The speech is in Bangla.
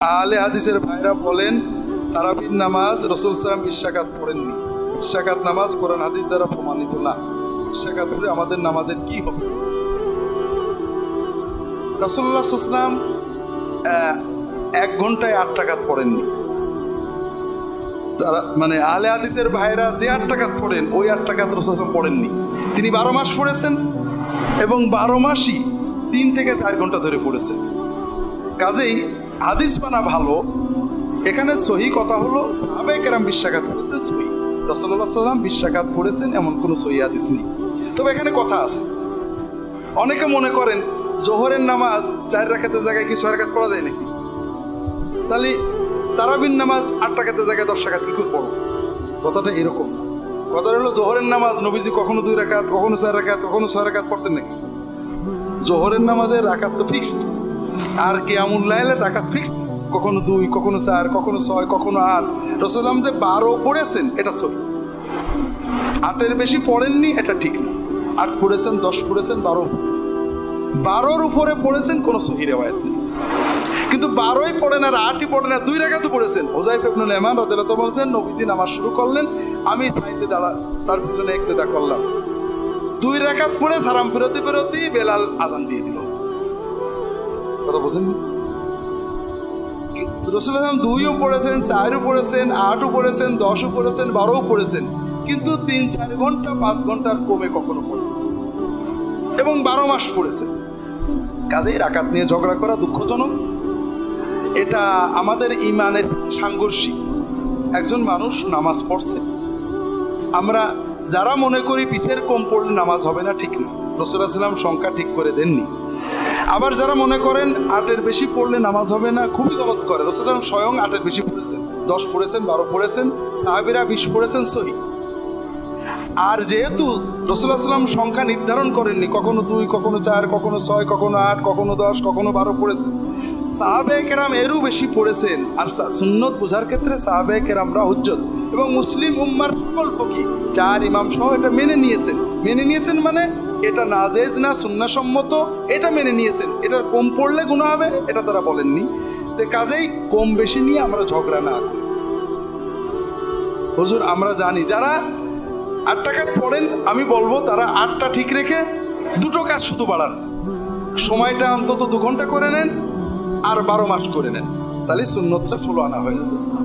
আলে হাদিসের ভাইরা বলেন, তারাবির নামাজ রসুল সালাম ইশাকাত পড়েননি। ইশাকাত নামাজ কোরআন হাদিস দ্বারা প্রমাণিত না। ইশাকাত পড়ে আমাদের নামাজের কি হবে? রসুল্লাহ ইসলাম এক ঘন্টায় আট টাকাত পড়েননি। তারা মানে আলে হাদিসের ভাইরা যে আট টাকাত পড়েন, ওই আট টাকাত রসুলাম পড়েননি। তিনি বারো মাস পড়েছেন এবং বারো মাসই তিন থেকে চার ঘণ্টা ধরে পড়েছেন। কাজেই হাদিস মানা ভালো। এখানে সহি কথা হলো সাহাবে কেরাম বিশ্বাঘাত পড়েছেন সহি। রসল্লাহ সাল্লাম বিশ্বাঘাত পড়েছেন, এমন কোনো সহি হাদিস নেই। তবে এখানে কথা আছে। অনেকে মনে করেন, জোহরের নামাজ চার রাখাতের জায়গায় কি ছয় রাখাত পড়া যায় নাকি? তাহলে তারাবিন নামাজ আট টাকাতের জায়গায় দশ টাকাত কি করে পড়ো? কথাটা এরকম না। কথাটা হলো, জোহরের নামাজ নবীজি কখনো দুই রাখাত কখনো চার রাখাত কখনো ছয় রাখাত পড়তেন নাকি? জোহরের নামাজের রাখাত তো ফিক্সড আর কেয়ামুল লাইলের রাখাত ফিক্সড কখনো দুই, কখনো চার, কখনো ছয়, কখনো আট। রসুলাম যে বারো পড়েছেন, এটা সহি। আটের বেশি পড়েননি, এটা ঠিক না। আট পড়েছেন, দশ পড়েছেন, বারো পড়েছেন। বারোর উপরে পড়েছেন, কোনো সহি রেওয়ায়ত নেই। কিন্তু বারোই পড়েন আর আটই পড়ে না দুই রেখাতে পড়েছেন। ওজাইফ ইবনুল এমান রদেলাত বলছেন, নবীজি নামাজ শুরু করলেন, আমি সাইতে দাঁড়া, তার পিছনে একতেদা করলাম। দুই রেখাত পড়ে সারাম ফেরতি ফেরতি বেলাল আজান দিয়ে দিল। কথা বোঝেন রসুল আসলাম দুইও পড়েছেন, চারও পড়েছেন, আটও পড়েছেন, দশও পড়েছেন, বারোও পড়েছেন। কিন্তু তিন, চার ঘণ্টা, পাঁচ ঘণ্টার কমে কখনো পড়ে এবং বারো মাস পড়েছেন কাজেই রাকাত নিয়ে ঝগড়া করা দুঃখজনক। এটা আমাদের ইমানের সাংঘর্ষিক। একজন মানুষ নামাজ পড়ছে। আমরা যারা মনে করি পিঠের কম পড়লে নামাজ হবে না, ঠিক না। রসুল আসলাম সংখ্যা ঠিক করে দেননি। আবার যারা মনে করেন আটের বেশি পড়লে নামাজ হবে না, খুবই গলত করে। রসুল আসলাম স্বয়ং আটের বেশি পড়েছেন। দশ পড়েছেন, বারো পড়েছেন, সাহাবিরা বিশ পড়েছেন, সহি। আর যেহেতু রসুল আসলাম সংখ্যা নির্ধারণ করেননি, কখনো দুই, কখনো চার, কখনো ছয়, কখনো আট, কখনো দশ, কখনো বারো পড়েছেন, সাহাবে কেরাম এরও বেশি পড়েছেন। আর সুন্নত বোঝার ক্ষেত্রে সাহাবে কেরামরা উজ্জ্বল এবং মুসলিম উম্মার সকল ফকি চার ইমাম সহ এটা মেনে নিয়েছেন। মেনে নিয়েছেন মানে এটা নাজেজ না সুন্নাসম্মত? এটা মেনে নিয়েছেন। এটা কম পড়লে গুণা হবে, এটা তারা বলেননি। তো কাজেই কম বেশি নিয়ে আমরা ঝগড়া না করি। হুজুর, আমরা জানি, যারা আট টাকা পড়েন, আমি বলব, তারা আটটা ঠিক রেখে দুটো কাজ শুধু বাড়ান। সময়টা অন্তত দু ঘণ্টা করে নেন, আর বারো মাস করে নেন। তাহলে সুন্নতটা ষোলো আনা হয়ে যাবে।